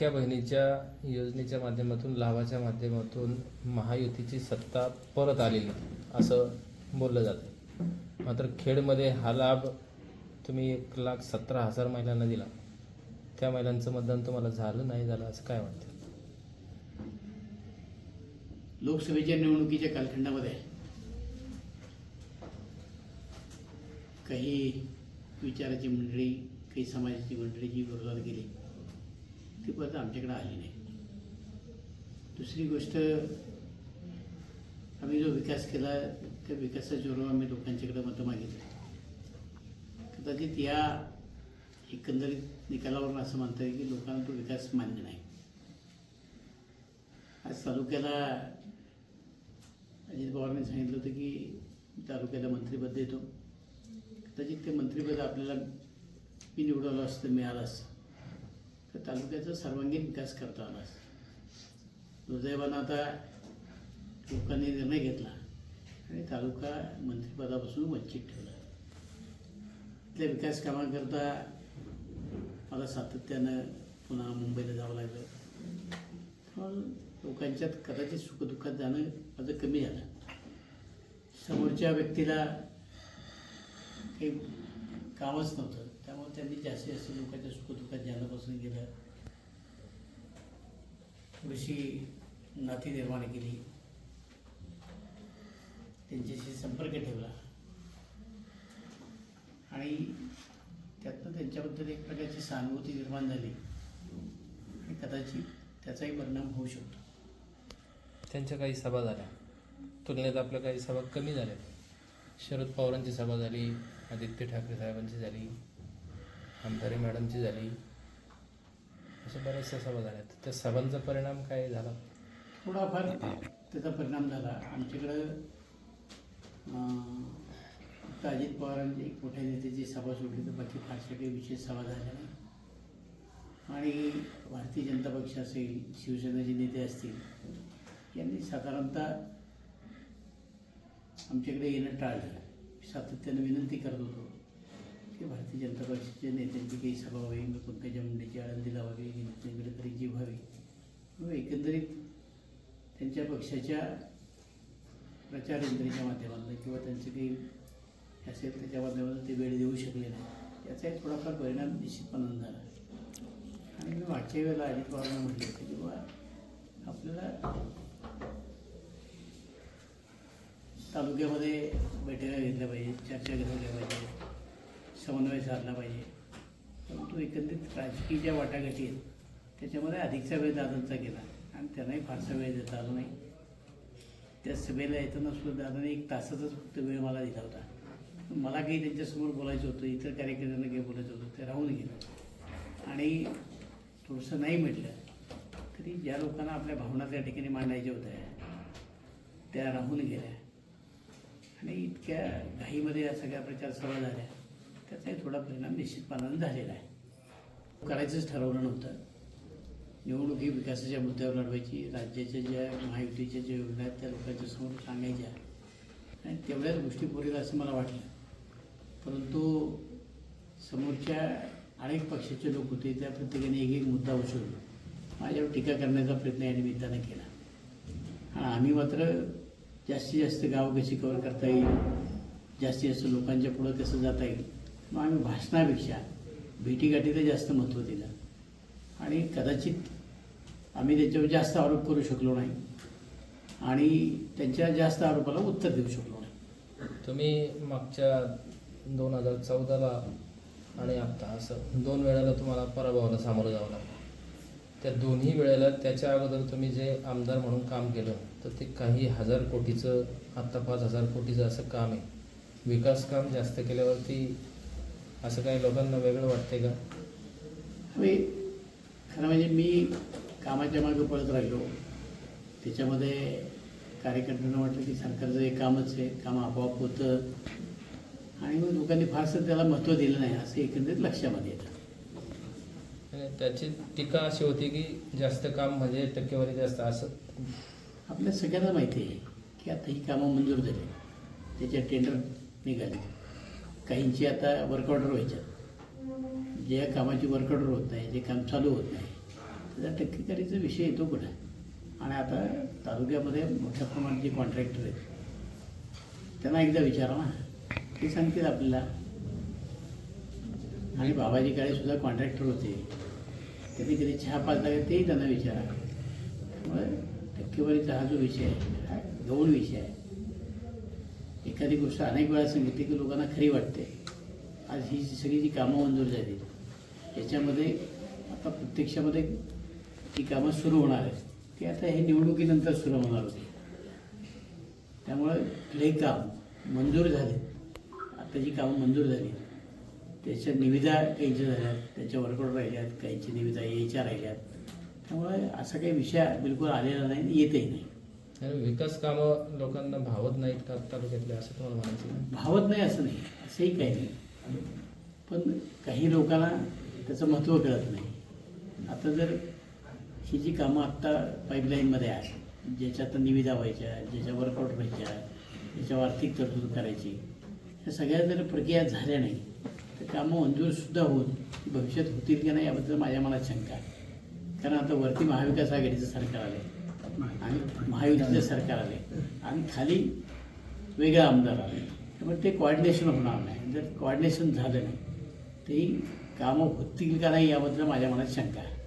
लाडक्या बहिणीच्या योजनेच्या माध्यमातून लाभाच्या माध्यमातून महायुतीची सत्ता परत आलेली असं बोललं जातं. मात्र खेडमध्ये हा लाभ तुम्ही एक लाख सतरा हजार महिलांना दिला. त्या महिलांचं मतदान तुम्हाला झालं नाही झालं असं काय वाटतं? लोकसभेच्या निवडणुकीच्या कालखंडामध्ये काही विचाराची मंडळी काही समाजाची मंडळी जी विरोधात गेली ती परत आमच्याकडे आली नाही. दुसरी गोष्ट आम्ही जो विकास केला त्या विकासाच्या बरोबर आम्ही लोकांच्याकडे मतं मागितली. कदाचित या एकंदरीत निकालावरून असं म्हणता येईल की लोकांना तो विकास मान्य नाही. आज तालुक्याला अजित पवारांनी सांगितलं होतं की तालुक्याला मंत्रिपद देतो. कदाचित ते मंत्रिपद आपल्याला मी निवडवलं असतं मिळालं असतं. तर तालुक्याचा सर्वांगीण विकास करता आला दुर्दैवानं आता लोकांनी निर्णय घेतला आणि तालुका मंत्रिपदापासून वंचित ठेवला. इथल्या विकास कामाकरता मला सातत्यानं पुन्हा मुंबईला जावं लागलं. पण लोकांच्यात कदाचित सुखदुःखात जाणं माझं कमी झालं. समोरच्या व्यक्तीला काही कामच नव्हतं. त्यांनी जास्तीत जास्त लोकांच्या सुखदुःखात ज्ञानापासून गेलं केलं थोडीशी नाती निर्माण केली. त्यांच्याशी संपर्क ठेवला. आणि त्यातनं त्यांच्याबद्दल एक प्रकारची सहानुभूती निर्माण झाली. आणि कदाचित त्याचाही परिणाम होऊ शकतो. त्यांच्या काही सभा झाल्या. तुलनेत आपल्या काही सभा कमी झाल्या. शरद पवारांची सभा झाली आदित्य ठाकरे साहेबांची झाली. आमदारी मॅडमची झाली. अशा बऱ्याचशा सभा झाल्या तर त्या सभांचा परिणाम काय झाला? थोडाफार त्याचा परिणाम झाला. आमच्याकडं फक्त अजित पवारांची एक मोठ्या नेत्याची सभा सोडली तर बाकी फारशा काही विशेष सभा झाल्या नाही. आणि भारतीय जनता पक्ष असेल शिवसेनेचे नेते असतील यांनी साधारणतः आमच्याकडे येणं टाळलं. सातत्यानं विनंती करत होतो. ते भारतीय जनता पक्षाच्या नेत्यांची काही सभा व्हावी मग पंकजा मुंडेची आळंदीला व्हावी तरी गडकरींची व्हावी. मग एकंदरीत त्यांच्या पक्षाच्या प्रचार यंत्रणेच्या माध्यमातून किंवा त्यांचं काही असेल त्याच्या माध्यमातून ते वेळ देऊ शकले नाही याचा एक थोडाफार परिणाम निश्चितपणानं झाला आणि मी मागच्या वेळेला अजित पवारांना म्हटलं होतं की बाबा आपल्याला तालुक्यामध्ये बैठका घेतल्या पाहिजेत चर्चा घेतल्या पाहिजेत समन्वय साधला पाहिजे. परंतु एकंदरीत राजकीय ज्या वाटाघाटी आहेत त्याच्यामध्ये अधिकचा वेळ दादांचा गेला आणि त्यांनाही फारसा वेळ देता आला नाही. त्या सभेला येताना सुद्धा दादाने एक तासाचाच फक्त वेळ मला दिला होता. मला काही त्यांच्यासमोर बोलायचं होतं इतर कार्यकर्त्यांना काही बोलायचं होतं ते राहून गेलं. आणि थोडंसं नाही म्हटलं तरी ज्या लोकांना आपल्या भावना त्या ठिकाणी मांडायच्या होत्या त्या राहून गेल्या. आणि इतक्या घाईमध्ये या सगळ्या प्रचार सभा झाल्या. त्याचाही थोडा परिणाम निश्चितपणानं झालेला आहे. करायचंच ठरवलं नव्हतं. निवडणूक ही विकासाच्या मुद्द्यावर लढवायची राज्याच्या ज्या महायुतीच्या ज्या योजना आहेत त्या लोकांच्या समोर सांगायच्या. आणि तेवढ्याच गोष्टी पुरेल असं मला वाटलं. परंतु समोरच्या अनेक पक्षाचे लोक होते त्या प्रत्येकाने एक एक मुद्दा उचलला. माझ्यावर टीका करण्याचा प्रयत्न या निमित्तानं केला. आणि आम्ही मात्र जास्तीत जास्त गाव कशी कव्हर करता येईल? जास्तीत जास्त लोकांच्या पुढं कसं जाता येईल? मग आम्ही भाषणापेक्षा भेटीगाठीला जास्त महत्त्व दिलं. आणि कदाचित आम्ही त्याच्यावर जास्त आरोप करू शकलो नाही. आणि त्यांच्या जास्त आरोपाला उत्तर देऊ शकलो नाही. तुम्ही मागच्या दोन हजार चौदाला आणि आत्ता असं दोन वेळेला तुम्हाला पराभवाला सामोरं जावं लागलं. त्या दोन्ही वेळेला त्याच्या अगोदर तुम्ही जे आमदार म्हणून काम केलं तर ते काही हजार कोटीचं आत्ता पाच हजार कोटीचं असं काम आहे. विकास काम जास्त केल्यावरती असं काही लोकांना वेगळं वाटतंय का? आम्ही खरं म्हणजे मी कामाच्या मागे पळत राहिलो. त्याच्यामध्ये कार्यकर्त्यांना वाटलं की सरकारचं हे कामच आहे काम आपोआप होतं. आणि मग लोकांनी फारसं त्याला महत्त्व दिलं नाही असं एकंदरीत लक्षामध्ये येतं. त्याची टीका अशी होती की जास्त काम म्हणजे टक्केवारी जास्त असं? आपल्या सगळ्यांना माहिती आहे की आता ही कामं मंजूर झाली. त्याच्या टेंडर निघाले. काहींची आता वर्कआउटर व्हायच्या ज्या कामाची वर्कआउटर होत नाही जे काम चालू होत नाही त्याचा टक्केवारीचा विषय येतो कुठे आणि आता तालुक्यामध्ये मोठ्या प्रमाणात जे कॉन्ट्रॅक्टर आहेत त्यांना एकदा विचारा ना. ते सांगतील आपल्याला. आणि बाबाजी काळे सुद्धा कॉन्ट्रॅक्टर होते. त्यांनी कधी चहा पाजला का तेही त्यांना विचारा. त्यामुळे टक्केवारीचा हा जो विषय आहे हा गौण विषय आहे. एखादी गोष्ट अनेक वेळा सांगितली की लोकांना खरी वाटते. आज ही जी सगळी जी कामं मंजूर झाली याच्यामध्ये आता प्रत्यक्षामध्ये ती कामं सुरू होणार आहेत ती आता हे निवडणुकीनंतर सुरू होणार होती. त्यामुळं हे काम मंजूर झाले. आता जी कामं मंजूर झाली त्याच्या निविदा काहींच्या झाल्यात त्याच्या वर्कआउट राहिल्यात काहींची निविदा यायच्या राहिल्यात. त्यामुळे असा काही विषय बिलकुल आलेला नाही आणि येतही नाही. विकास कामं लोकांना भावत नाहीत का तालुक्यातले असं तुम्हाला म्हणायचं भावत नाही असं नाही. असंही काही नाही. पण काही लोकांना त्याचं महत्त्व कळत नाही. आता जर ही जी कामं आत्ता पाईपलाईनमध्ये आहेत ज्याच्यात निविदा व्हायच्या ज्याच्या वर्कआउट व्हायच्या ज्याच्यावर आर्थिक तरतूद करायची ह्या सगळ्या जर प्रक्रिया झाल्या नाही तर कामं मंजूरसुद्धा होऊन भविष्यात होतील की नाही याबद्दल माझ्या मनात शंका आहे. कारण आता वरती महाविकास आघाडीचं सरकार आलं आहे आणि महायुतीचं सरकार आले आणि खाली वेगळा आमदार आले. त्यामुळे ते कॉर्डिनेशन होणार नाही. जर कॉर्डिनेशन झालं नाही तरी कामं होतील का नाही याबद्दल माझ्या मनात शंका आहे.